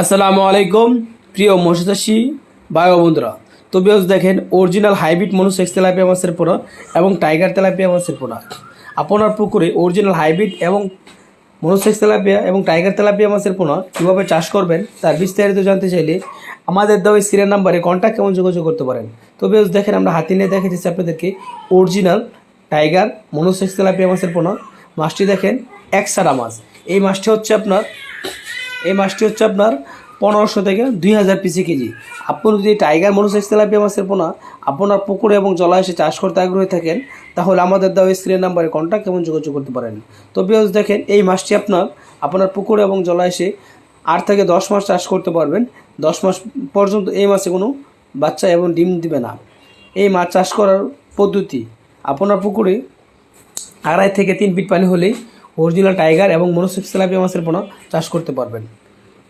আসসালামু আলাইকুম, প্রিয় ভাই ও বন্ধুরা। তো বেশ দেখেন অরিজিনাল হাইব্রিড মনুসেক্স তেলাপিয়া মাছের পোনা এবং টাইগার তেলাপিয়া মাছের পোনা আপনার পুকুরে অরিজিনাল হাইব্রিড এবং মনুসেক্স তেলাপিয়া এবং টাইগার তেলাপিয়া মাছের পোনা কীভাবে চাষ করবেন, তার বিস্তারিত জানতে চাইলে আমাদের দেওয়া সিরিয়াল নাম্বারে কন্ট্যাক্ট কেমন যোগাযোগ করতে পারেন। তো বেশ দেখেন, আমরা হাতি নিয়ে দেখে দিচ্ছি আপনাদেরকে অরিজিনাল টাইগার মনুসেক্স তেলাপিয়া মাছের পোনা মাছটি দেখেন একসারা মাছ। এই মাছটি হচ্ছে আপনার এই মাছটি হচ্ছে আপনার পনেরোশো থেকে দুই হাজার পিসি কেজি। আপনি যদি টাইগার মনোসেক্স তেলাপিয়া মাছের পোনা, আপনার পুকুরে এবং জলাশয়ে চাষ করতে আগ্রহী থাকেন, তাহলে আমাদের দেওয়া স্ক্রিন নাম্বারে কন্ট্যাক্ট এবং যোগাযোগ করতে পারেন। তো বিয়স দেখেন, এই মাছটি আপনার আপনার পুকুরে এবং জলাশয়ে আট থেকে দশ মাস চাষ করতে পারবেন। দশ মাস পর্যন্ত এই মাছে কোনো বাচ্চা এবং ডিম দিবে না। এই মাছ চাষ করার পদ্ধতি, আপনার পুকুরে আড়াই থেকে তিন ফিট পানি হলেই অরিজিনাল টাইগার এবং মনোসেক্স তেলাপিয়া মাছের পোনা চাষ করতে পারবেন।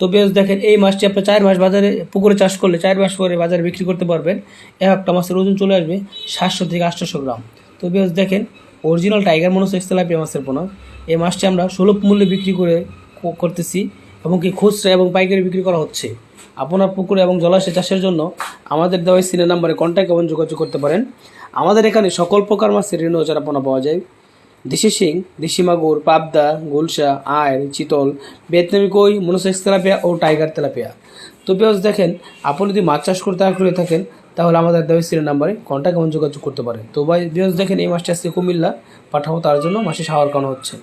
তো বেশ, দেখেন, এই মাছটি আপনি চার মাস বাজারে পুকুরে চাষ করলে চার মাস পরে বাজারে বিক্রি করতে পারবেন। এক একটা মাছের ওজন চলে আসবে সাতশো থেকে আটশোশো গ্রাম। তো বেশ, দেখেন অরিজিনাল টাইগার মনোসেক্স তেলাপিয়া মাছের পোনা। এই মাছটি আমরা সুলভ মূল্যে বিক্রি করে করতেছি এবং কি খুচরা এবং পাইকারি বিক্রি করা হচ্ছে। আপনার পুকুরে এবং জলাশয় চাষের জন্য আমাদের দেওয়া সিনে নাম্বারে কন্ট্যাক্ট এবং যোগাযোগ করতে পারেন। আমাদের এখানে সকল প্রকার মাছের ঋণ পোনা পাওয়া যায়। দেশি সিং দেশি মাগুর, পাবদা, গুলশা আয় চিতল বেতনামি কই, মনোসেক্স তেলাপিয়া ও টাইগার তেলাপিয়া। তো পেঁয়াজ দেখেন, আপনি যদি মাছ চাষ করতে আগ্রহী থাকেন, তাহলে আমাদের দেওয়া সিরিয়াল নাম্বারে কন্ট্যাক্ট এবং যোগাযোগ করতে পারেন। তো ভাই দেখেন, এই মাছটি আজকে কুমিল্লা, পাঠাবো তার জন্য মাসে সাওয়ার কানো হচ্ছে।